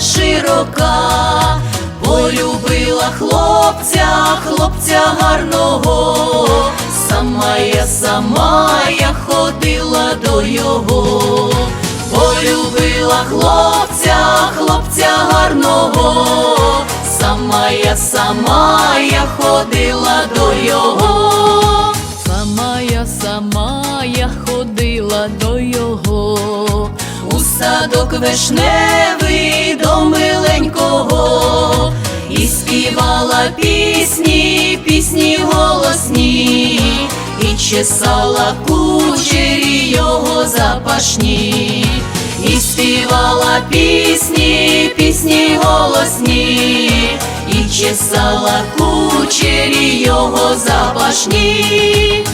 широка, полюбила хлопця, хлопця гарного, сама я, сама я ходила до його, полюбила хлопця, хлопця гарного, сама я, сама я ходила до його. Сама я, сама я ходила до його, садок вишневий до миленького, і співала пісні, пісні голосні, і чесала кучері його запашні, і співала пісні, пісні голосні, і чесала кучері його запашні.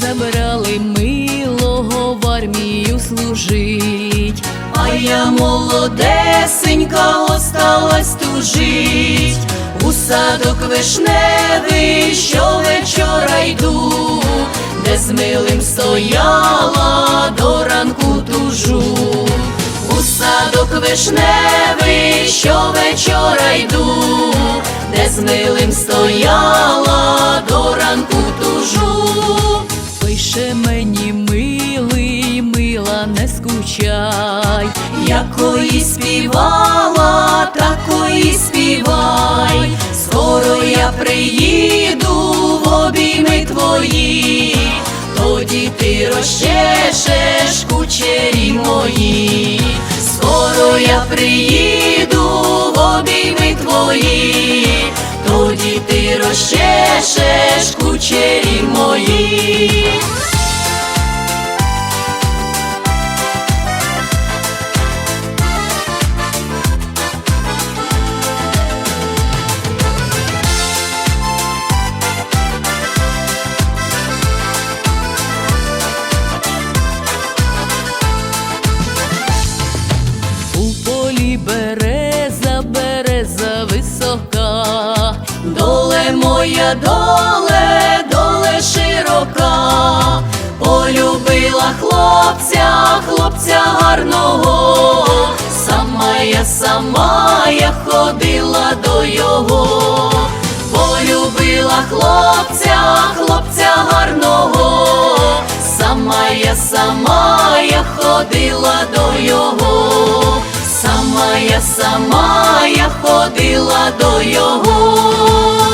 Забрали милого в армію служить, а я молодесенька осталась тужить, у садок вишневий щовечора йду, де з милим стояла до ранку тужу. У садок вишневий щовечора йду, де з милим стояла не скучай, якої співала, такої співай, скоро я приїду в обійми твої, тоді ти розчешеш кучері мої, скоро я приїду в обійми твої, тоді ти розчешеш кучері мої. Доле моя, доле, доле широка, полюбила хлопця, хлопця гарного, сама я, сама я ходила до його, полюбила хлопця, хлопця гарного, сама я, сама я ходила до його, сама я, сама я ходила до його.